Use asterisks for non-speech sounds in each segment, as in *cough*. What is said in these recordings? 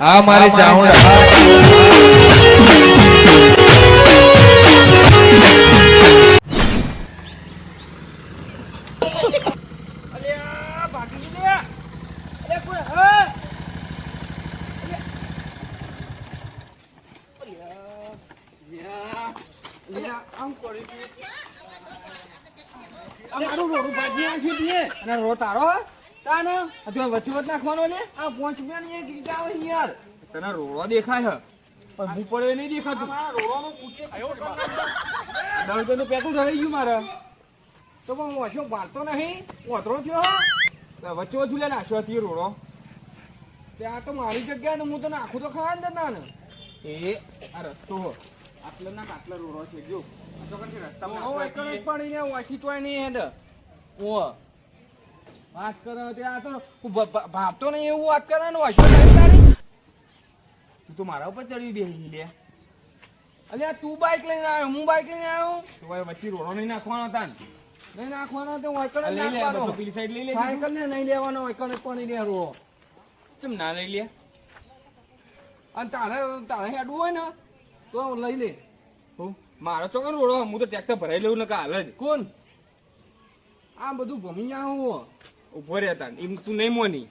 હા મારે ચાઉંડા અલ્યા ભાગી અરે કોઈ હા આમ કરી મારું રોડું ભાજી નાખ્યું અને રો તારો. તાન આ તો વચ્ચે વચ્ચે નાખવાનો ને? આ પાંચ રૂપિયા ની એક ગીતા આવે યાર. તને રોડો દેખાય પણ હું પડે નહીં દેખાતું. રોડો દસનું પેકું થઈ ગયું મારે. તો પણ હું બાળતો નહીં. ઓતરો થયો તો વચ્ચે વચ્ચે લે નાખ્યો હતી રોડો. ત્યાં તો મારી જગ્યા ને હું તો નાખું તો ખરા ને ના ને એ આ રસ્તો હો. આટલો ના આટલો રોડો છે. જો તો રસ્તામાં પડી ને વાંચી ચોય નહીં હેડ. ઓ વાત કરો તે આ તો હું ભ- ભ- નહીં એવું વાત કરે ને તારી? તું તો મારા ઉપર ચડી બેસી લે. અલ્યા તું બાઈક લઈને આવ્યો હું બાઈક લઈને આવ્યો? તો ભાઈ વચ્ચે રોડો નહીં નાખવાનો હતા ને નહીં નાખવાનો તો જ નાખવાનો. પેલી સાઈડ લઈ લે સાયકલ ને નહીં લેવાનો વાયકણ પણ નહીં લેવાનો ચમ ના લઈ લે. અને તારે તારે હેડવું હોય ને તો લઈ લે. મારો તો કર રોડો હું તો ટ્રેક્ટર ભરાઈ લેવું ને કાલે જ. કોણ? આ બધું ભમી જાઉં ઊભો રહેતા એમ તું નહીં મોની.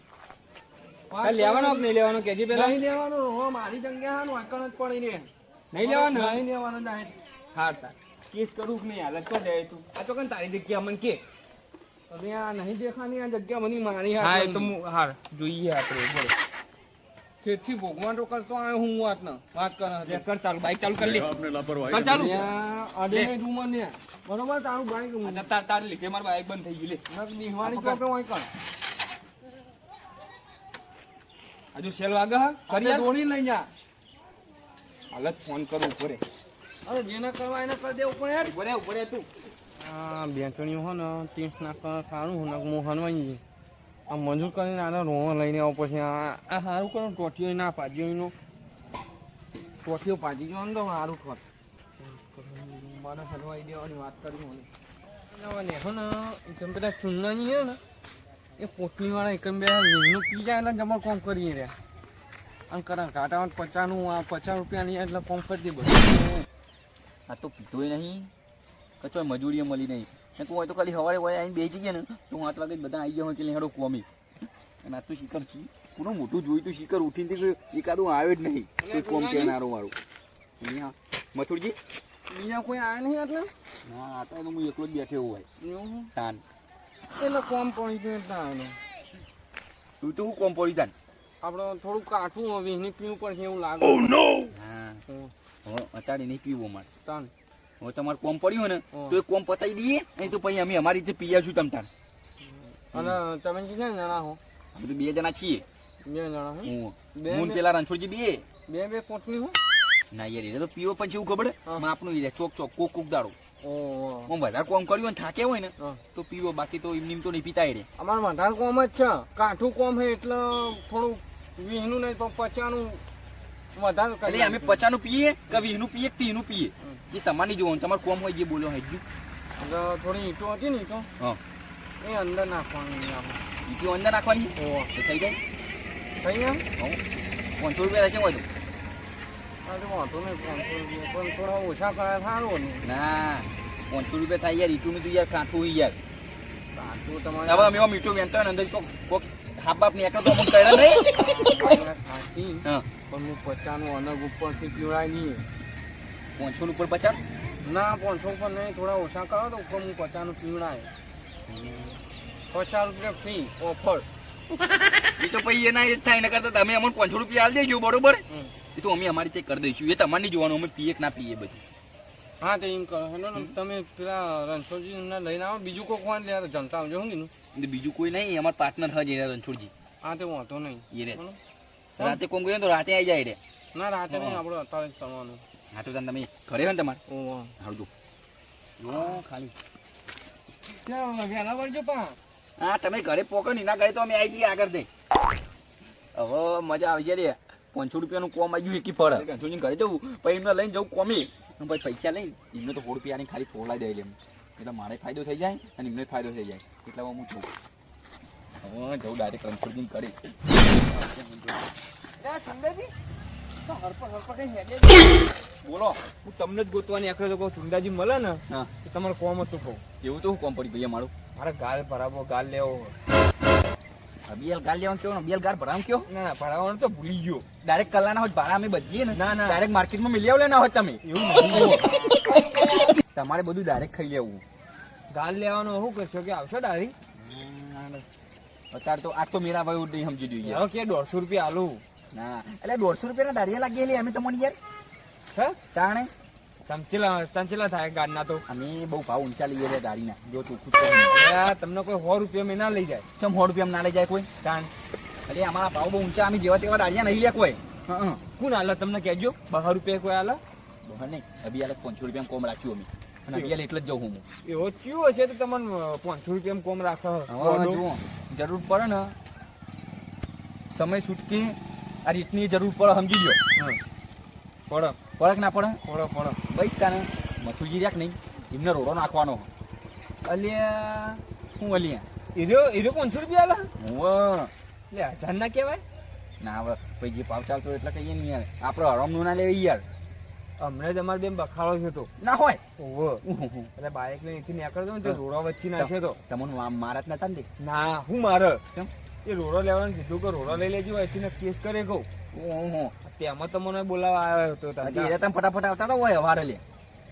લેવાનો કે નહીં લેવાનો? કેજી પેલા. નહીં લેવાનો. મારી જગ્યા હા વાંકણ જ પડી રહે. નહીં લેવાનો? નહીં લેવાનો જાય હા તાર કેસ કરું કે નહીં? હાલત તો જાય તું? આ તો કઈ તારી જગ્યા મને કે? અરે આ નહીં દેખાની આ જગ્યા મને મારી હા એ તો હાર જોઈએ આપણે બોલો. તેથી ભગવાન કરતો આ હું વાત ના વાત કરે કર ચાલુ બાઈક ચાલુ કરી લે. આપને લાપરવાહી ચાલુ. અડે નહીં રૂમ ને બરોબર તારું બાઈક હું. તાર તાર લે કે બાઈક બંધ થઈ ગયું લે. નિહવાની તો આપણે કર હજુ સેલ વાગે કરી દોડી લઈ જા. હાલત ફોન કરું ઉપરે અરે જેને કરવા એને કરી દે ઉપર યાર. ઉપર ઉપર તું. આ બેંચણીઓ હો ને તીસ નાખ ખાણું હું નાખ મોહનવાઈ આ મંજૂર કરીને આને રોવા લઈને આવો પછી આ આ સારું કરો ટોટીઓ ના એનો. ટોટીઓ પાજી ગયો ને તો સારું ખોટ મને હલવાઈ દેવાની વાત કરી મને. ને હો ને જેમ પેલા ચૂનાની હે ને એ પોટલી વાળા એકદમ બે લીમનું પી જાય એટલે જમા કોમ કરીએ રહ્યા. આમ કરા કાંટામાં પચાસનું આ પચાસ રૂપિયાની એટલે કોમ કરી દે બધું. આ તો પીધોય નહીં. કચો મજૂરીએ મળી નહીં. તું હોય તો ખાલી સવારે હોય આવીને બેસી ગયા ને તો હું આઠ વાગે બધા આવી ગયા હોય કે હેડો કોમી. અને આ તો શિખર છે. પૂરું મોટું જોયું તું શિખર ઉઠીને એકાદું આવે જ નહીં. કોઈ કોમ કહેનારું મારું. અહીંયા મથુરજી? બીજા કોઈ આવે નહીં એટલે ના આ તો હું એકલો જ બેઠો હોય. તાન. એટલે કોમ પડી ગયું એટલે આવે તું તો હું કોમ પડી તાન? આપણે થોડું કાઠું હવે એની પીવું પડશે એવું લાગે. હા. હમ, હવે અત્યારે નહીં પીવું મારે તાન. હવે તમારે કોમ પડ્યું ને. તો એ કોમ પતાવી દઈએ નહીં તો પછી અમે અમારી રીતે પીયા છું તમતાર અને તમે કેટલા જણા હો? અમે તો બે જણા છીએ. બે જણા હો? હું. પેલા રણછોડજી બે. બે બે પોટલી હો? ના યાર એ તો પીવો પછી એવું ખબર. માપનું લીધે ચોક ચોક કોક કોક દાડો. હું વધારે કોમ કર્યું ને થાકે હોય ને તો પીવો બાકી તો એમની એમ તો નહીં પીતા રે. અમારે વધારે કોમ જ છે. કાઠું કોમ છે એટલે થોડું વીહનું નહીં તો પચાનું વધારે. અમે પચાનું પીએ કે વીસનું પીએ કે ત્રીસનું પીએ? એ તમારી જોવાનું તમારે કોમ હોય જે બોલ્યો હજુ થોડી ઈંટો હતી ને ઈંટો? હા. એ અંદર નાખવાની ઈટીઓ અંદર નાખવાની? થઈ જાય. થઈ જાય હું. પાંચસો રૂપિયા રહેશે હોય તો. વાંધો નહીં પાંચસો રૂપિયા. પણ થોડા ઓછા કર્યા સારું ને. ના પાંચસો રૂપિયા થાય યાર ઈટુનું તો યાર કાંઠું યાર. કાઠું હવે તમારે અમે મીઠું વેનતા અંદર ચોક કોક હાપ બાપ નીકળે તો અમુક કર્યા નહીં. પણ હું પચાનું અલગ ઉપરથી પીવડાય નહીં. પાંચસો ઉપર પચાસ? ના પાંચસો ઉપર નહીં થોડા ઓછા કરો તો ઉપર હું પચાસનું પીવડાય પચાસ રૂપિયા ફી ઓફર. *laughs* એ તો પછી એના એ થાય ને કરતા તમે અમને પાંચસો રૂપિયા આલી દેજો બરોબર? એ તો અમે અમારી રીતે કરી દઈશું. એ તમારે જોવાનું અમે પીએ કે ના પીએ બધું. હા તો એમ કરો. હેલો ને તમે પેલા રણછોડજી ને લઈને આવો બીજું કોઈ કોણ લે જમતા આવજો હું કીધું બીજું કોઈ નહીં અમારા પાર્ટનર હજ એના રણછોડજી. હા તે વાંધો નહીં. એ રે. રાતે કોમ કરીએ ને તો રાતે આવી જાય રે. ના રાતે પણ આપણે અત્યારે જ કરવાનું. હા તો તમે ઘરે હોય ને તમારે? ઓ હાડજો જો. ખાલી. ક્યાં વહેલા વળજો પા. હા તમે ઘરે પોકો ને એના ઘરે તો અમે આવી જઈએ આગળ દઈ હવે મજા આવી જાય રે. પાંચસો રૂપિયાનું કોમ આવી ગયું એકી ફળ. રણછોડજી ઘરે જવું પછી એમને લઈને જવું કોમી. અને પછી પૈસા લઈને એમને તો સો રૂપિયાની ખાલી ફોલાઈ દે એમ. એટલે મારે ફાયદો થઈ જાય અને એમને ફાયદો થઈ જાય. એટલે હું છું. હવે જવું ડાયરેક્ટ રણછોડજી કરી સુંદરજી તો હરપર હરપર કઈ હેડે બોલો હું તમને જ ગોતવાની આખરે તો સુંદાજી મળે ને તો તમારે કોમ હતું કહું. એવું તો હું કોમ પડી ભૈયા મારું. મારે ગાલ ભરાવો ગાલ લેવો. બેલ ગાલ લેવાનું કેવો ને? બેલ ગાલ ભરામ કયો ના ના ભરાવાનું તો ભૂલી ગયો. ડાયરેક્ટ કલાના હોય ભાડા અમે બધીએ ને. ના, ના. ડાયરેક્ટ માર્કેટમાં મિલી આવ લેના હોય તમે. એવું તમારે બધું ડાયરેક્ટ ખાઈ લેવું. ગાલ લેવાનો શું કરશો કે આવશો ડાળી? અત્યારે તો આ તો મેરા ભાઈ નહીં સમજી જોઈએ કે દોઢસો રૂપિયા આલું? ના એટલે દોઢસો રૂપિયા દાડિયા લાગી અમે તમને યાર. હે? તાણે? થાય ગાડીના તો? અમે બહુ ભાવ ઊંચા લઈએ છે દાડીના. જો ચોખ્ખું તમને કોઈ સો રૂપિયા મેં ના લઈ જાય. ચમ સો રૂપિયા ના લઈ જાય કોઈ? તાન અરે અમારા ભાવ બહુ ઊંચા અમે જેવા તેવા દાડિયા નહીં લે કોઈ. કોણ આલે તમને કહેજો? બહાર રૂપિયા કોઈ આલે? બહાર નહીં. અભી પાંચસો રૂપિયા કોમ રાખ્યું અમે. અને અભી એટલે જ જવું હું. એવો ચિયો હશે તો તમને પાંચસો રૂપિયા કોમ રાખો. જરૂર પડે ને સમય છૂટકી આ રીતની જરૂર પડે સમજી ગયો પડો. પડે ના પડે? પડો પડો ભાઈ તાને મથુજી રાખ નહીં. એમને રોડો નાખવાનો. અલ્યા હું અલી હીરો હીરો પાંચસો રૂપિયા આલે? હું લે હજાર ના કહેવાય. ના હવે પછી જે ભાવ ચાલતો એટલે કહીએ ને યાર. આપણે હરમનું ના લેવી યાર. હમણાં જ અમારે બેન બખાડો છે તો ના હોય. ઓહો. એટલે બાઇક લઈને અહીંથી નીકળતો ને તો રોડા વચ્ચે નાખ્યો તો તમને મારા જ નતા ને ના હું મારે. કેમ? એ રોડો લેવાનું કીધું કે રોડો લઈ લેજો અહીંથી કેસ કરે કહું. ઓહો તેમાં તમને બોલાવા આવ્યો હતો હજી એ તમે ફટાફટ આવતા તો હોય વારે લે.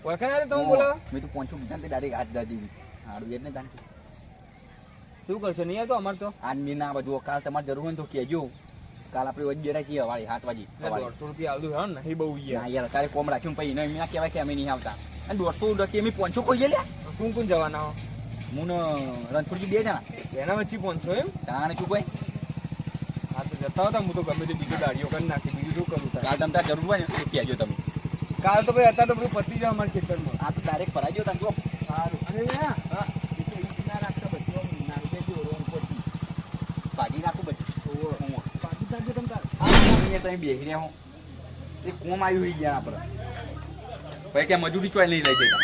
ઓળખાણ તમે બોલાવા? મેં તો પહોંચું બીજા ને ડાયરેક્ટ હાથ દાદી હાડું એટલે તાન શું કરશો નહીં આવતો અમારે તો? આજ મેં ના બધું કાલ તમારે જરૂર હોય તો કહેજો. કાલ આપણે વચ્ચે બેઠા છીએ વાળી સાત વાગે એટલે દોઢસો રૂપિયા આવતું હા નહીં બહુ ના યાર તારે કોમ રાખ્યું પછી એને એમ ના કહેવાય કે અમે નહીં આવતા. અને દોઢસો રૂપિયા અમે પહોંચો કોઈ લે? કોણ કોણ જવાના હો? ને રણછોડજી બે જણા. એના વચ્ચે પહોંચો એમ? તાણે શું તો જતા હતા હું તો ગમે તે બીજું દાડીઓ કરી નાખી બીજું શું કરું? કાલ તમે તાર જરૂર હોય ને કહેજો તમે. કાલ તો ભાઈ અત્યારે તો બધું પતી જાય અમારા ખેતરમાં. આ તો ડાયરેક્ટ ભરાઈ ગયો તમે જો. સારું. અરે હા. ભાગી નાખું બધું હું. પાછી જાજો તાર. તમે બેસી રહ્યા હો. એ કોમ આવ્યું હોય ગયા આપણે ભાઈ ક્યાં મજૂરી ચોય નહીં લઈ જતા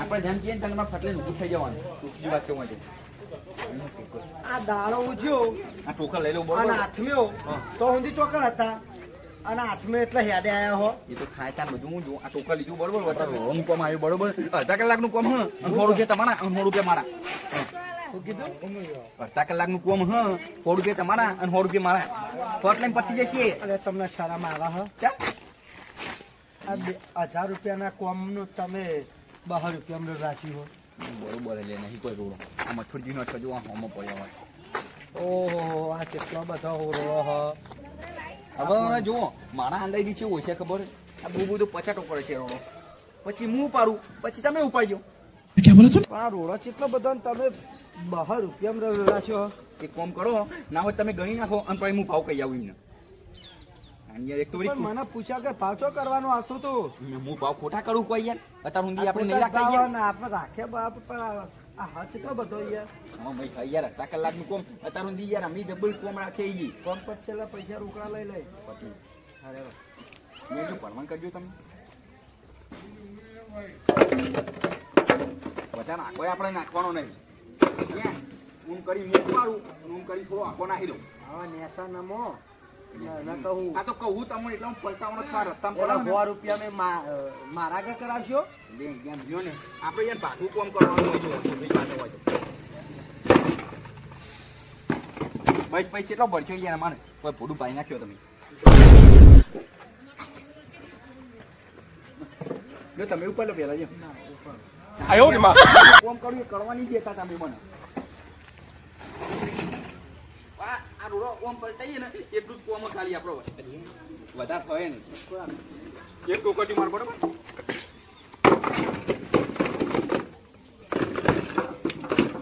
આપણે જેમ કહીએ ને તમે ફટલે ઊભું થઈ જવાનું. ટોકરી વાત છે આ દાળો ઉજ્યો આ ટોકર લઈ લઉં અને હાથમ્યો તો સુધી ચોકડ હતા. અને હાથમાં એટલે હેડે આયા હો. એ તો ખાય તાર બધું હું જોઉં. આ ટોકર લીધું બરોબર અત્યારે હું કોમ આવ્યું બરોબર. અડધા કલાકનું કોમ હ. સો રૂપિયા તમારા સો રૂપિયા મારા. અડધા કલાક કલાકનું કોમ હ. સો રૂપિયા તમારા અને સો રૂપિયા મારા. તો એટલે પતી જશે. અરે તમને શરમ આવે હ. હજાર રૂપિયાના કોમનું તમે બહાર રૂપિયા રાખ્યું હો. બરોબર એટલે નહીં કોઈ રોડો. આ મથુરજીનો છજો આ હોમો પડ્યો હોય. ઓહો, આ કેટલો બધો હોરો હ. હવે જુઓ મારા અંદાજી છે ઓછા ખબર? આ બહુ બધું પચાટો પડે છે રોડો. પછી હું ઉપાડું, પછી તમે ઉપાડજો. પણ આ રોડો કેટલો બધો તમે બહાર રૂપિયા રાખ્યો એક કોમ કરો ના હોય તમે ગણી નાખો, અને પછી હું ભાવ કહી આવું એમને. યાર એક તો પણ મને પૂછ્યા કે ભાવ ચો કરવાનું આવતું હું ભાવ ખોટા કરું કોઈ યાર? અત્યાર સુધી આપણે નહીં રાખતા યાર. આપણે રાખ્યા બાપ આ- આ હા બધો યાર. હા ભાઈ ખાઈ યાર અડધા કલાકનું કોમ. અત્યાર સુધી યાર અમે ડબલ કોમ રાખે ઈ કોમ પછી છેલ્લા પૈસા રોકડા લઈ લઈ. પછી. અરે મેં જો ભણવાનું કરજો તમે. બધા નાખો આપણે નાખવાનો નહીં. ક્યાં કરી મેં મારું ઊન કરી થોડો આખો નાખી દઉં. આવા નેચા નમો. આ તો કહું તમને એટલે હું પલટાવાનો છે આ રસ્તામાં રૂપિયા મેં મારા કે કરાવશો? બે જ્ઞાન રહ્યો ને? આપણે યાર ભાગું કોમ કરવાનું હોય જો ભાઈ તો. બસ પછી કેટલો ભરશો યાર મારે? કોઈ ભૂડું પાઈ નાખ્યો તમે. જો તમે ઉપર લો પેલા જો કોમ કર્યું એ કરવા નહીં દેતા તમે મને આ આ રોડો કોમ પલટાઈએ ને, એટલું જ કોમ ખાલી આપણો વધારે થાય ને એક ટોકટી માર, બરોબર?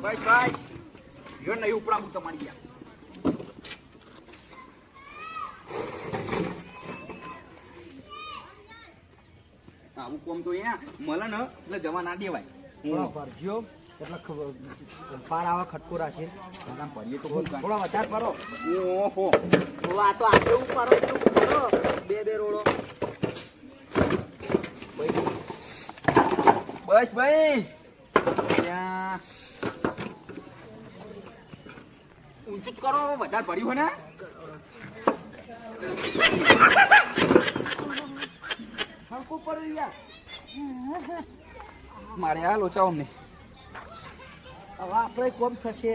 ભાઈ ભાઈ, યો નહીં ઉપરા હું તમારી ગયા આવું કોમ તો અહીંયા મળે ને, એટલે જવા ના દેવાય. હું ભરજો એટલે પાર આવા ખટકો રાખી. થોડા વધારે ભરો ઓહો. આ તો આપણે ઉપર ભરો બે બે રોડો. બસ ત્યાં. ઊંચું જ કરો વધારે ભર્યું હોય ને? હલકું પડ્યું યાર મારે આ લોચાઓ અમને. હવે આપણે કોમ થશે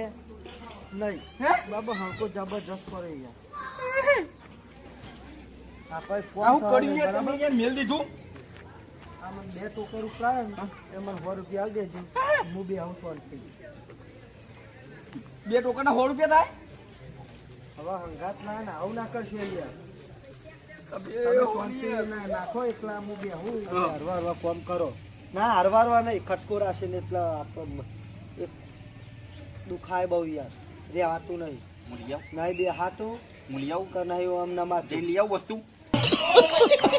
નહીં. હે? બાબા હલકો જબરજસ્ત યાર આપણે કોમ બરાબર? મેલ દીધું. આમાં બે ટોકર ઉપરાય ને એમાં સો રૂપિયા આવી દેજો. હું? બી આવું થઈ બે ટોકરના સો રૂપિયા હવે હંગાત ના ના આવું ના કરશો યાર થાય નાખો એકલા હું બી આવું. હરવા હરવા કોમ કરો. ના હરવા હરવા નહીં ખટકો રાશે ને એટલા આપણે દુખાય બહુ યાર. રેવાતું નહીં. નહીં બે હાથું આવું. કે નહીં આમ ના જઈ લઈ આવું વસ્તુ.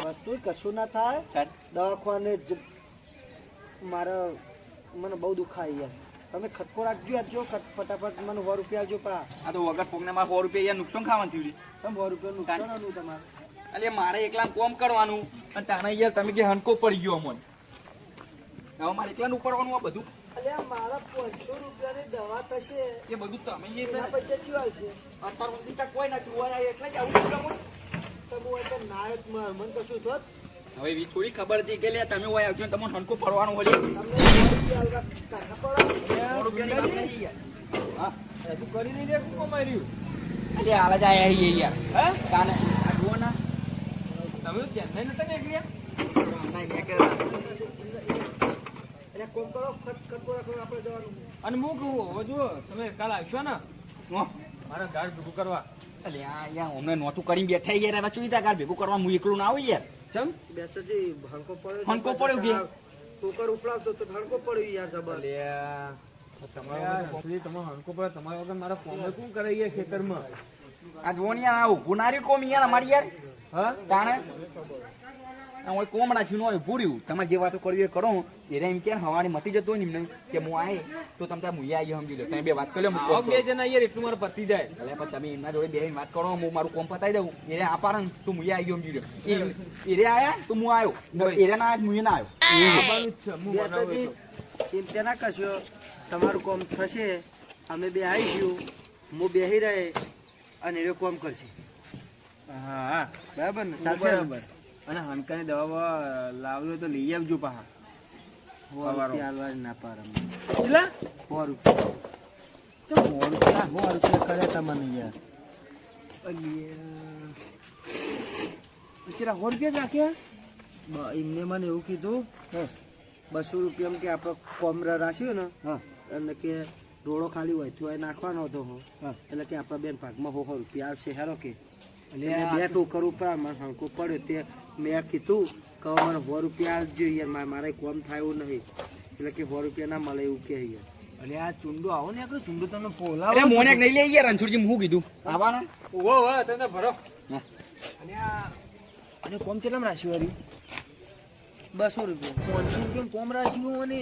વસ્તુ કશું ના થાય. દવાખાને મારે મને બહુ દુખાય યાર. તમે ખટકો રાખજો યાર જો ફટાફટ મને સો રૂપિયા આપજો પા. આ તો વગર પોકને મારે સો રૂપિયા યાર નુકસાન ખાવાનું થયું. તમે સો રૂપિયા નુકસાન આનું તમારે. એટલે મારે એકલા કોમ કરવાનું. અને તાના યાર તમે કે હનકો પડી ગયો અમોને. હવે મારે એકલા ઉપાડવાનું આ બધું. અલ્યા મારા પાંચસો રૂપિયાની દવા થશે. એ બધું તમે જે પૈસા ચિયો આવશે અત્યાર સુધી તક કોઈ નથી હોય એટલે આવું થયું અમોને. તો હું એટલે નાયક મન કશું થોત? હવે એવી થોડી ખબર હતી કે લે તમે હોય આવજો ને તમને હનકો પડવાનું હોય. તમને. હા. હજુ કરી નહીં દે કોમ માર્યું અલે આલા જ આયા ગયા હે? કાને આ જુઓ ના. તમે તો ચેન્નઈ નતા નીકળ્યા? કહેતા. એટલે કોમ કરો ખટકો રાખો આપણે જવાનું અને હું કહું હવે જુઓ તમે કાલ આવશો ને. મારા ગાડ ભેગું કરવા. અલે કરીને બેઠા યાર હવે ચૂઈ ભેગું કરવા હું એકલું ના આવું યાર. ચમ? બેસોજી હણકો પડ્યો હણકો પડ્યો કે? ટોકર ઉપલાવતો તો હણકો પડ્યો યાર જબર. અલ્યા તમે હણકો પડે તમારા વગર મારા ફોન શું કરે યાર ખેતરમાં? આ ને આ ઉભું કોમ યાર અમારી યાર. હા? તાણે? આ ઓય કોમડા છું હોય ઉભું તમે જે વાતો કરવી એ કરો. એને એમ કે હવારે મટી જતો હોય ને કે હું આય તો તમે ત્યાં મુયા આવી સમજી લો. તમે બે વાત કરી લો હું બે. જણા યાર એટલું મારે પતી જાય. એટલે પણ તમે એમના જોડે બે વાત કરો હું મારું કોમ પતાવી દઉં. એને આપારણ તું મુયા આવી સમજી લો. એ એરે આયા તો હું આવ્યો એરે ના આયા. મુયા ના આવ્યો હું ચિંતા ના કરશો. તમારું કોમ થશે. અમે બે આવીશું હું બેહી રહે અને એ કોમ કરશે. હા. હા બરાબર ને? ચાલશે બરાબર. અને હનકાની દવા લાવજો તો લઈ આવજો પાહા સો ના પાર અમને. સો રૂપિયા સો રૂપિયા સો રૂપિયા તમને યાર. ચેરા સો રૂપિયા રાખ્યા? એમને મને એવું કીધું બસો રૂપિયા કે આપણે કોમ રાખ્યું ને. એટલે કે ડોળો ખાલી હોય તો એ નાખવાનો હતો એટલે કે આપણા બેન ભાગમાં હો રૂપિયા આવશે હેરો કે. એટલે બે ટોકર ઉપર મને હણકો પડ્યો તે મેં કીધું કે મને સો રૂપિયા આપજો યાર મારે કોમ થાય એવું નહીં. એટલે કે સો રૂપિયા ના મળે એવું કે યાર અલે આ ચુંડો આવો ને આગળ ચુંડો તમને અરે મોને નહીં લઈ ગયા રણછોડજી હું કીધું. આવવાના ઓહો હો તમે ભરો. અને આ અને કોમ કેટલામ રાખ્યું વારી બસો રૂપિયા. પાંચસો રૂપિયા કોમ રાખ્યું અને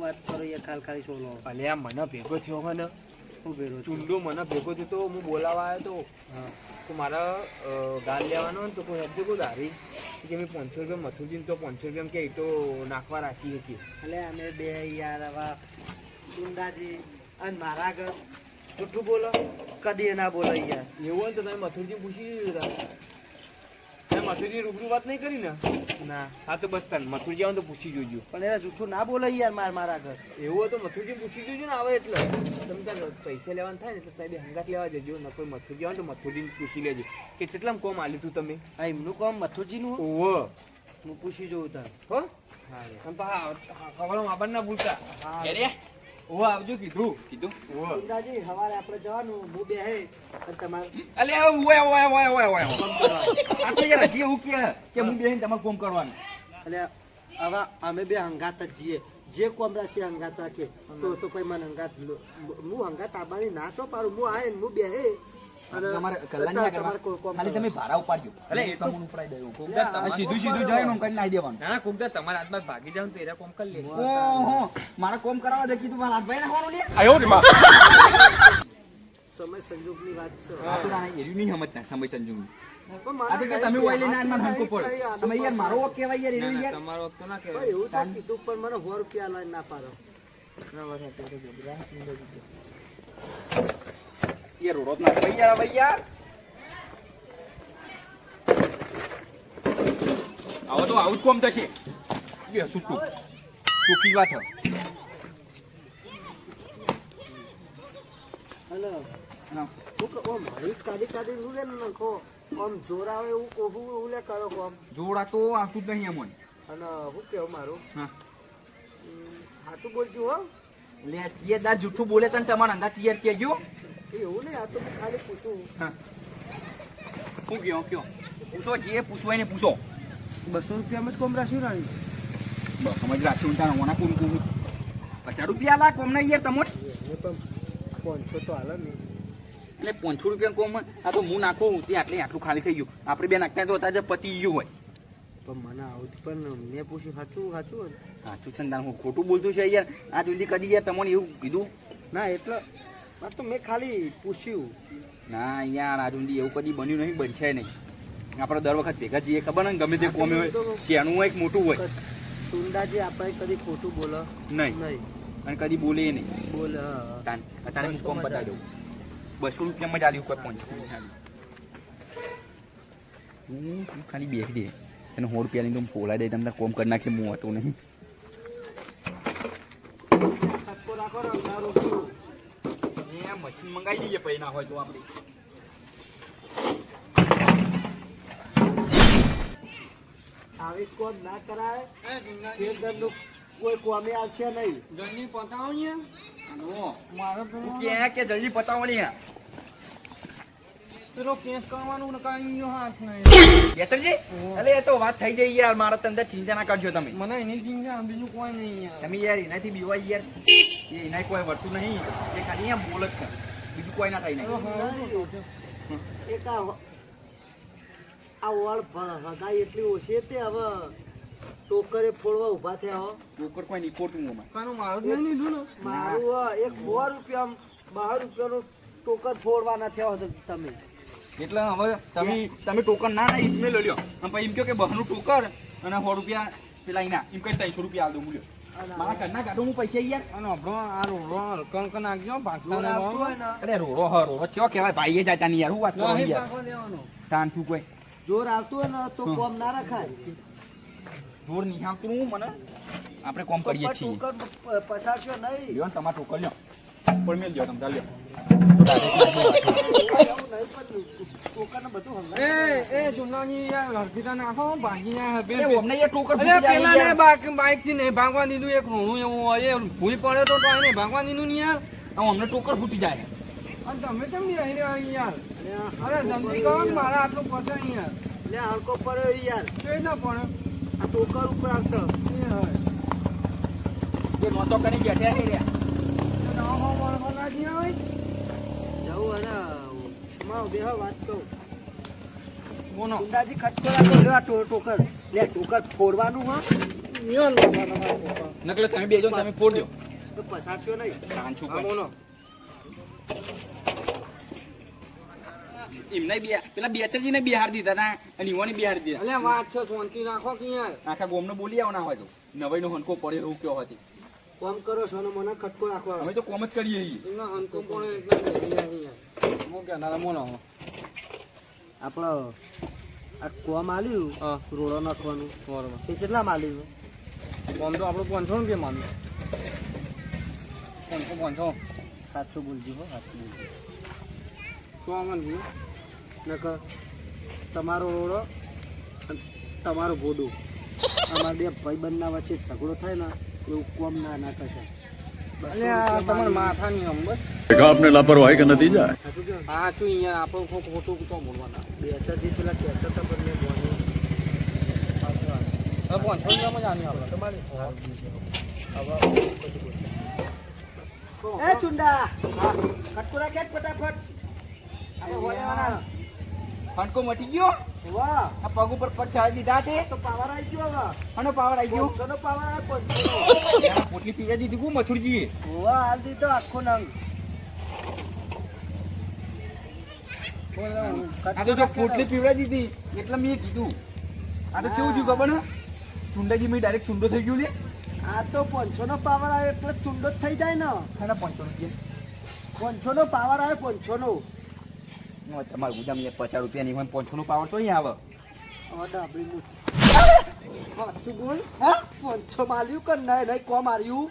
વાત કરો યાર કાલ ખાલી સોલો. અલે આ મને ભેગો થયો હે ને. હું ભેરો છું ચુંડો મને ભેગો થયો તો હું બોલાવા આવ્યો તો. તો મારા ગાલ લેવાનો ને તો કોઈ હજુ કોઈ ધારી કે મેં પાંચસો રૂપિયા મથુજીને તો પાંચસો રૂપિયા કે એ તો નાખવા રાખી હતી. એટલે અમે બે યાર આવા ચુંડાજી અને મારા આગળ જૂઠું બોલો કદી ના બોલો યાર. એવું હોય તો તમે મથુરજી પૂછી લીધું. મથુરજી રૂબરૂ વાત નહીં કરી ને? ના હા તો બસ તને મથુરજી આવે તો પૂછી જોજો. પણ એ જૂઠું ના બોલો યાર માર મારા ઘર. એવું તો મથુરજી પૂછી જોજો ને આવે એટલે. તમે તાર પૈસા લેવાનું થાય ને તો તમે હંગાત લેવા જજો ન કોઈ મથુરજી આવે તો મથુરજીને પૂછી લેજો. કે કેટલામ કોમ આલ્યું તું તમે? આ એમનું કોમ મથુરજીનું? ઓવો હું પૂછી જોઉં તાર. હો? હા પાછા ખબર આબાન ના ભૂલતા. અરે ઓવો આવજો કીધું. કીધું? ઓવો ગુંડાજી સવારે આપણે જવાનું હું બે તમારે અલે ઓય ઓય ઓય ઓય ઓય આ યાર હજી એવું કે કે હું બેહીને તમારે કોમ કરવાનું. હવે અમે બે હંગાત જ જઈએ જે કોમરા છે હંગાતા કે તો તો મને હંગાત હું હંગાત આબાની ના તો પાડું હું આય હું બે હે. તમારે કરવા ખાલી તમે ભાડા ઉપાડજો. એ તો- ઉપડાઈ કોકદા સીધું સીધું દેવાનું. ના કોકદા હાથમાં ભાગી જાવ ને તો એરા કોમ કરી લેશે ઓહો મારે કોમ કરાવવા દે કીધું મારા હાથ ભાઈ નાખવાનું લે. સમય સંજોગની વાત છે. આ તો ના એર્યું નહીં સમજતા સમય સંજોગની. આ તો કે તમે કઈ ઓય લઈને હંકો કઈ તમે યાર મારો કહેવાય યાર ના, યાર. તમારો વખત તો ના કહેવાય. એવું તો કીધું પણ મને સો રૂપિયા લઈને ના પાડો. જ रोड ना भैया भैया આવો તો આવું જ કોમ થશે. લે છૂટું ચોખ્ખી વાત હેલો. હા. હું જોડા તો આવતું જ નહીં અમને અને શું કેવું મારું? હા. સાચું બોલજો હો. લે તિયરદાર જૂઠું બોલે તને તમારા અંગા તિયર કહેજો. એવું નહીં આ તો હું ખાલી પૂછું. હા. શું કયો કયો પૂછો જે પૂછવાય ને પૂછો. બસો રૂપિયામાં જ કોમ રાખ્યું રાણી? બસ સમજ રાખ્યું તારા મોના કોણ કોણ પચાસ રૂપિયા લાખ કોમના યાર તમો પાંચસો તો હાલે ને. એટલે પાંચસો રૂપિયા કોમ આ તો હું નાખું તે આટલે આટલું ખાલી થઈ ગયું. આપણે બે નાખતા તો અત્યારે પતી ગયું હોય. તો મને આવતી પણ મેં પૂછ્યું સાચું સાચું સાચું છે ને તાર હું ખોટું બોલતું છે યાર. આ જલ્દી કદી યાર તમને એવું કીધું. ના એટલે આ તો મેં ખાલી પૂછ્યું. ના અહીંયા રાજુંદી એવું કદી બન્યું નહીં બનશે નહીં. આપણે દર વખત ભેગા જઈએ ખબર ને ગમે તે કોમે હોય ચેનું હોય કે મોટું હોય. સુંદાજી આપણે કદી ખોટું બોલો? નહીં. નહીં. અને કદી બોલે નહીં. બોલ તારે હું. કોમ બતાવી દઉં. બસો રૂપિયામાં જ કોઈ પાંચસો હું ખાલી બેસી દે. એને સો રૂપિયા લઈને તું પોલાઈ દે તમને કોમ કરી નાખે હું હતું નહીં ઠપકો રાખો ને અંધારું શું? એ મશીન મંગાવી દઈએ પછી ના હોય તો આપણે. આવી કોમ ના કરાય ખેતરનું કોઈ કોમે આવશે નહીં. જલ્દી પતાવો ને. મારો કે કે જલ્દી પતાવો ને કેસ કરવાનું કાંઈ હાથ નહીં. બેસરજી અલે એ તો વાત થઈ જઈ યાર મારા તમને ચિંતા ના કરજો તમે. મને એની ચિંતા બીજું કોઈ નહીં યાર. તમે યાર એનાથી બીવાય યાર. એ એના કોઈ વર્તું નહીં. એ ખાલી એમ બોલ જ છે બીજું કોઈ ના થાય નહીં એક આ આ વળ હગાઈ એટલી ઓછી હતી હવે. ટોકરે ફોડવા ઊભા થયા હો. ચોકર કોઈ નહીં ખોટું મારું નહીં મારું એક સો રૂપિયા બાર રૂપિયાનો ટોકર ફોડવાના થયા હો તમે. એટલે હવે તમે તમે ટોકન ના ના મેં લ્યો. અને પછી એમ કહો કે બહારનું ટોકર અને સો રૂપિયા પેલા એના. એમ કહે ત્રણસો રૂપિયા આલ દઉં મૂલ્યો. મારા ઘરના કાઢો હું પૈસા યાર અને આપણો આ રોડો હલકંક નાખજો ને. અરે રોડો હ રોડો ચો કહેવાય? ભાઈએ જાતા નહીં યાર હું વાત કરો યાર. તાન છું કોઈ. જોર આવતું હોય ને તો કોમ ના રખાય. જોર નહીં આવતું હું મને આપણે કોમ કરીએ છીએ. પસારશો નહીં. લ્યો તમારે ટોકર લ્યો. પણ મેં લ્યો તમે લ્યો. નહીં ને યાર. નહીં નહીં અમને ટોકર ફૂટી જાય તમે કેમ નહીં યાર અરે જલ્દી મારા આટલું પચાય યાર લે હલકો પડ્યો યાર કઈ ના પડે આ ટોકર ઉપર આવતો એ. નોતો કરી બેઠા છે રે ના હો હોય. મારો દેહ વાત કહું. બોલો. સુંદાજી ખટકો રાખો લ્યો આ ટોકર. લે ટોકર ફોડવાનું હા. નકલે તમે બેજો તમે ફોડ દો તો પસારશો નહીં. હા કોઈ બોલો. એમને બે પેલા બેચરજી ને બિહાર દીધા ના અને ઈવોને બિહાર દીધા. અલ્યા વાત છે શાંતિ રાખો કે યાર. આખા ગોમને બોલી આવો ના હોય તો. નવાઈ નો હનકો પડે એવું કયો હતી કોમ કરો છો ને મને ખટકો રાખવા અમે તો કોમ જ કરીએ છીએ એમાં હંકો પણ એટલે હું કે ના મોનો આપણો આ કોમ આલ્યું હા. રોડો નાખવાનું. બરોબર. એ કેટલા માલ્યું કોમ તો આપણે પાંચસો રૂપિયા માનું પાંચસો પાંચસો. સાતસો બોલજો હો સાચું બોલજો. શું આગળ ગયું નકર તમારો રોડો અને તમારું ભોડું અમારા બે ભાઈબંધના વચ્ચે ઝઘડો થાય ને એવું કોમ ના નાખે છે. આપને લાપરવાહી કે નથી જાય? અહીંયા આપણે ખો ખોટું તો બોલવાના બે ચારથી પેલા કહેતા હતા પણ મેં બોલ્યું તમારી ચુંડા કટકુરા કેટ ફટાફટ? ફટકો મટી ગયો? આ પગ ઉપર પગ ચાળી દીધા તે? તો પાવર આવી ગયો હવે. અને પાવર આવી ગયો? પાંચસો પાવર આવે પાંચસો પોટલી પીવા દીધી ગુ મથુરજી વાહ હાલ દીધો આખો નંગ. આ તો જો પોટલી પીવડા દીધી એટલે મેં કીધું. આ તો કેવું થયું ખબર ને? ચુંડાજી મેં ડાયરેક્ટ ચુંડો થઈ ગયું લે. આ તો પાંચસો નો પાવર આવે એટલે ચુંડો થઈ જાય ને. ખાના પાંચસો રૂપિયા પાંચસો નો પાવર આવે પાંચસો નો તમારે ગુદામ પચાસ રૂપિયા ની હોય પાંચસો નો પાવર તો અહીંયા આવે. હવે બોલ. હા? પાંચસો માર્યું કે નહીં? નહીં કો માર્યું?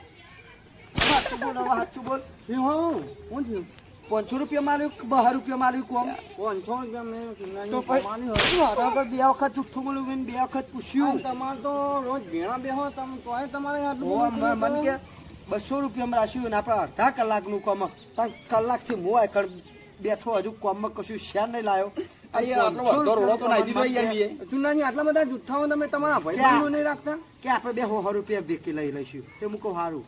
સાચું બોલ હવે બોલ. હું હું થયું? પાંચસો રૂપિયા માર્યું બહાર રૂપિયા માર્યું કોમ? પાંચસો રૂપિયા મેં તો તું બે વખત જુઠ્ઠું બોલ્યું મેં બે વખત પૂછ્યું. તમારે તો રોજ ભેણા બેહો તમે તોય તમારે મને કે બસો રૂપિયામાં રાખ્યું ને આપણે અડધા કલાકનું કોમ. કલાકથી હું એકડ બેઠો હજુ કોમમાં કશું શેર નહીં લાયો. અહીંયા આટલો બધો જુઠ્ઠાઓ તમે તમારા? ભાઈબંધો નહીં રાખતા? કે આપણે બે સો રૂપિયા વેકી લઈ લઈશું. તે હું કહું સારું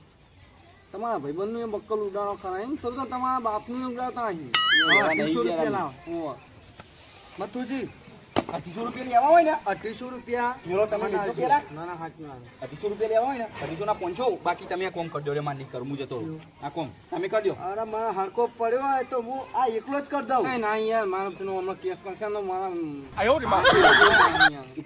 તમારા ભાઈબંધનું એ બક્કલ ઉડાડો ખરા એમ? તો તમારા બાપનું ઉડાડતા અહીં. રૂપિયા લાવો. મથુજી અઢીસો રૂપિયા લેવા હોય ને? અઢીસો રૂપિયા. મેલો તમે આપજો. પેલા? ના ના હાચું ના અઢીસો રૂપિયા લેવા હોય ને? અઢીસો ના પહોંચો બાકી તમે આ કોમ કરજો રે માની કરું જતો. આ કોમ. તમે કરજો અરે મારા હરકો પડ્યો હોય તો હું આ એકલો જ કરી દઉં. ના ના યાર મારા પેલો હમણાં કેસ કરશે ને તો મારા.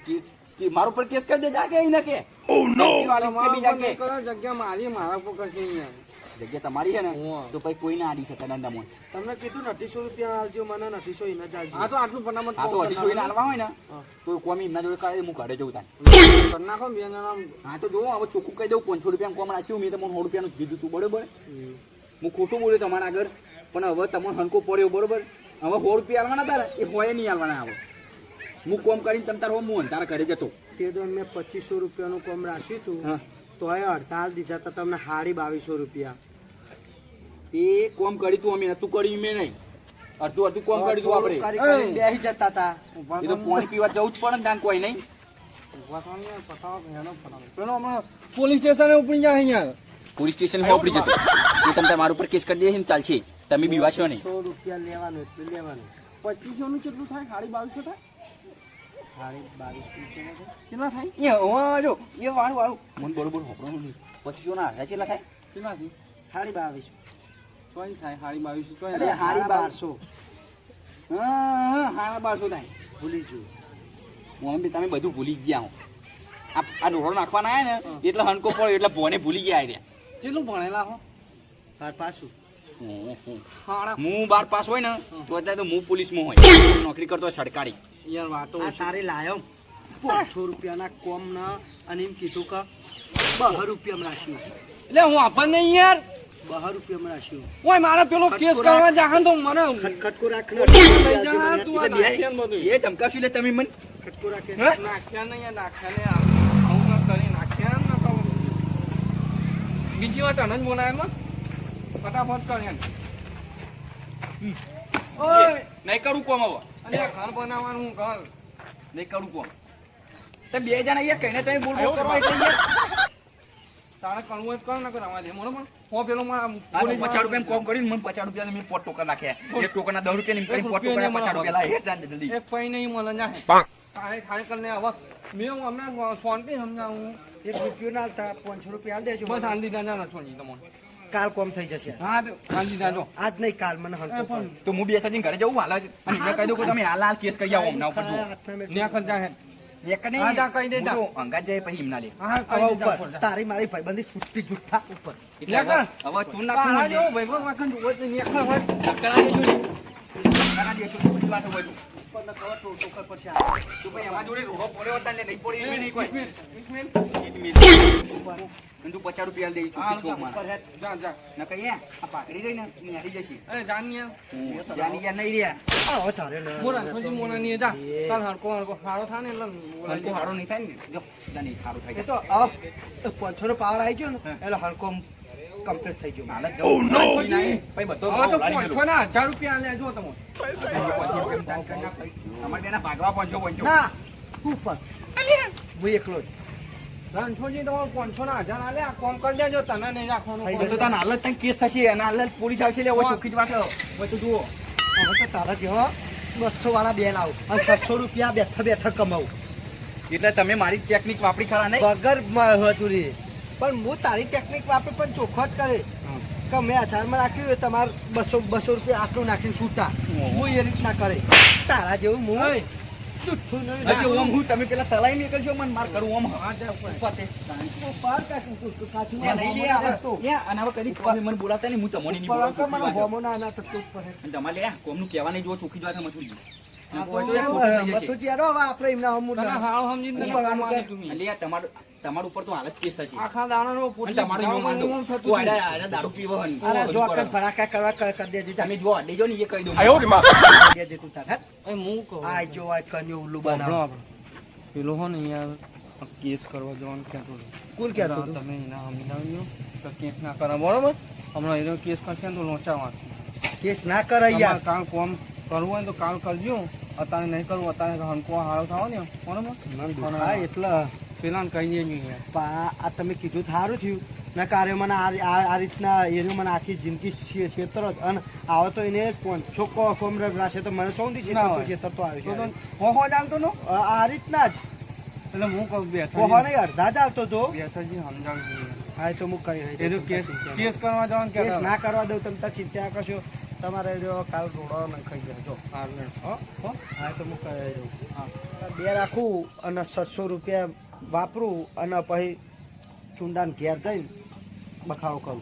કે- કે મારો પર કેસ કરી દે જા કે એને કે? ઓ બીજા કે? જગ્યા મારી મારા પર કરશે યાર. જગ્યા તમારી છે ને. તો પછી કોઈ ના આડી શકે દંડામાં તમને કીધું અઢીસો રૂપિયા આલજો મને અઢીસો ઇના જ આ તો આટલું ફટાફટ આ તો અઢીસો ઇના કરી હાલવા હોય ને. તો કોમ એમના જોડે કાઢે હું ઘરે જઉં તાન. નાખો. કરી નાખો બે જણા હા તો જોવો હવે ચોખ્ખું કહી દઉં પાંચસો રૂપિયા કોમ રાખ્યું મેં તમને સો રૂપિયાનું જ કીધું તું બરોબર? હું ખોટું બોલ્યો તમારા આગળ પણ હવે તમને હનકો પડ્યો બરોબર? હવે સો રૂપિયા હાલવાના તારે? એ હોય નહીં હાલવાના આવે હું કોમ કરીને તમ તારો હું તારા ઘરે જતો. તે તો મેં પચીસો રૂપિયાનું કોમ રાખ્યું હતું હા. તોય અડતાલ દીધા તો તમને સાડી બાવીસો રૂપિયા. તે કોમ કરી તું અમે તું કર્યું મેં નહીં. અડધું અડધું કોમ કરી તું આપણે. બેસી જતા હતા એ તો પાણી પીવા જવું જ પડે ને ત્યાં કોઈ નહીં. પોલીસ સ્ટેશન ઉપડી જાય અહીંયા. પોલીસ સ્ટેશન ઉપડી જતો. એ તમે તમારા ઉપર કેસ કરી દે ને ચાલશે. તમે બીવાશો નહીં. સો રૂપિયા લેવાનું એટલું લેવાનું. પચીસો નું કેટલું થાય? સાડી બાવીસો થાય? કેટલા થાય? એ હવે જો એ વાળું વાળું. મને બરોબર હોપડવાનું પછી જો ના હારે કેટલા થાય? કેટલા થી હાડી બાવીસ. ચોઈ થાય હાડી બાવીસો ચોઈ અરે હાડી હાડી બારસો. હા હા બારસો થાય. ભૂલી જુ હું તમે બધું ભૂલી ગયા હું. આ આ ઢોરો નાખવાના આવ્યા ને એટલે હનકો પડ્યો એટલે ભોને ભૂલી ગયા આયા. કેટલું ભણેલા હો? બાર પાછું. હાડા. હું બાર પાસ હોય ને તો અત્યારે તો હું પોલીસમાં હોય. નોકરી કરતો હોય સરકારી. યાર વાતો તારે લાયો. પાંચસો રૂપિયાના કોમ ના અને એમ કીધું કે બહાર રૂપિયામાં રાખ્યું. એટલે હું આપણને યાર. બહાર રૂપિયામાં રાખ્યું. ઓય મારે પેલો કેસ કરવા જાહન તો મને ને. એ ધમકાવશું લે તમે મને. ખટકો રાખે? નાખ્યા ને યાર નાખ્યા ને આવું ના કરી નાખ્યા ને તો બીજી વાર તને જ બોલાય એમાં? ફટાફટ કર એમ ઓય. નહીં કરું કોમ હવે. અને ઘર બનાવવાનું ઘર. નહીં કરું કોમ. તે બે જણા અહીંયા કહીને તમે બોલ બોલ કરવા એટલે તારે કરવું હોય કર ના કરાવવા દે મને પણ હો પેલો પચાસ રૂપિયા કોમ કરીને મને પચાસ રૂપિયા મેં પોટ ટોકન નાખ્યા. એક ટોકન ના દસ રૂપિયા ની કરીને પોટ ટોકન પચાસ રૂપિયા લાવે હેઠ જલ્દી એક પૈ નહીં મળે ના. કાંઈ ખાઈ કરીને હવે. મેં હું હમણાં શાંતિ સમજાવું. એક રૂપિયો ના પાંચસો રૂપિયા દેજો બસ હાંડી દાદા ના છોડી તમને કાલ કોમ થઈ જશે. હા તો હાંડી દાદો આજ નહીં કાલ મને હલકો તો હું બે સજીન ઘરે જવું હાલ અને એમને કહી દઉં કે તમે હાલ હાલ કેસ કરી આવો હમણાં ઉપર. જુઓ. નેકર જાહે એક નહીં, હા, કહી દે, તો અંગાત જાય પછી એમના લે. હા ઉપર. તારી મારી ભાઈબંધી છૂટતી જુઠ્ઠા ઉપર. એટલે હવે તું નાખું તારા મને. જેવો ભાઈબંધ વાંકણ જુઓ તો હોય. ટકરા દેજો. ઘણા દિવસો બધી. વાતો હોય. તું ભાઈ અમારા જોડે રોહો પડ્યો હતા ને નહીં પડ્યો એમ નહીં કોઈ. એક મિનિટ, તું પચાસ રૂપિયા દે હા, ચોખ્ખી ચોક જા, જા, જા. ન કહીએ? આ પાકડી રહી ને એની જશે અરે જાની જાની ગયા નહીં રહ્યા. આવો તારે મોરા છોજી મોરા ની જા. કાલ હરકો હરકો હારો થાય ને એટલે બોલાવી હારો નહીં થાય ને. જો જાની હારો થાય. તો હવે પાંચસો નો પાવર આવી ગયો ને એટલે હલકો કમ્પ્લીટ થઈ ગયો. બધો તો ના હજાર રૂપિયા લેજો તમે. અમારે ભાગવા પહોંચ્યો પહોંચ્યો ના ઉપર હું એકલો જ. રણછોડજી તમારે પાંચસો ના હજાર આલે આ કોમ કરી દેજો તને નહીં રાખવાનું. તો તો તારા હાલ જ તને કેસ થશે અને હાલ જ પોલીસ આવશે હવે ચોખ્ખી જ વાત પછી જુઓ. હવે તો તારા જેવા બસો વાળા બે લાવ અને છસો રૂપિયા બેઠા બેઠા કમાવું. એટલે તમે મારી ટેકનિક વાપરી ખરા નહીં? વગર મજૂરી પણ હું તારી ટેકનિક વાપરી પણ ચોખવટ કરે. કે મેં હજારમાં રાખ્યું હોય તમારે બસો બસો રૂપિયા આટલું નાખીને છૂટા હું એ રીતના કરે. તારા જેવું હું ઓય, નહીં ઓમ હું તમે પેલા તલાઈ નીકળજો મને માર કરું ઓમ હા, જા પતે પાર કાઢું તું, તું કાચું નહીં લે હોમો તો. અને હવે કદી તમે મને બોલાતા નહીં હું તમને નહીં મને હોમો ના ના તો તમારે લે કોમનું કહેવા નહીં જો ચોખી જવા વાત મથું કોમ તમારું તમારું ઉપર તો હાલત કેસ થશે. આખા માનતો. દારૂ પીવો જો ભડાકા કરવા કરી દેજે તમે જો અડે જો ને એ કહી દઉં દેજે તું તાર, હું? કહું. આ જો આ કન્યો ઉલ્લુ બનાવો. પેલો હો ને યાર કેસ કરવા જવાનું કહેતો હતો. કુલ કહેતો ના, તમે એના સમજાવજો તો કેસ ના કરા બરોબર? હમણાં એનો કેસ કરશે તો લોચા વાંચશે. કેસ ના કરે યાર. તમારે કોમ કરવું હોય તો કાલ કરજો. અત્યારે નહીં કરવું અત્યારે હનકો હારો થાવ ને બરાબર હા એટલે. પેલા કહી નહીં આ તમે કીધું સારું થયું. ના કારે મને આ રીતના એનું મને આખી જિંદગી છેતરો જ. અને આવો તો એને પાંચસો કોમ રાખશે તો મને સૌથી છેતરતો તો આવે છે હો હો જાણતો નો આ રીતના જ. એટલે હું કહું બે કોહો નહીં અડધા જ આવતો તો. બેસાજી સમજાવજો હા તો હું કહી કેસ કેસ કરવા જવાનું કેસ ના કરવા દઉં તમે ચિંતા કરશો. તમારે જો કાલ રોડો નખાઈ ખાઈ જાય. જો હા હો હો. હા, તો હું કહી દઉં હા. બે રાખું અને સાતસો રૂપિયા વાપરું અને પછી ચૂંડાને ઘેર જઈને બખાવો કરું.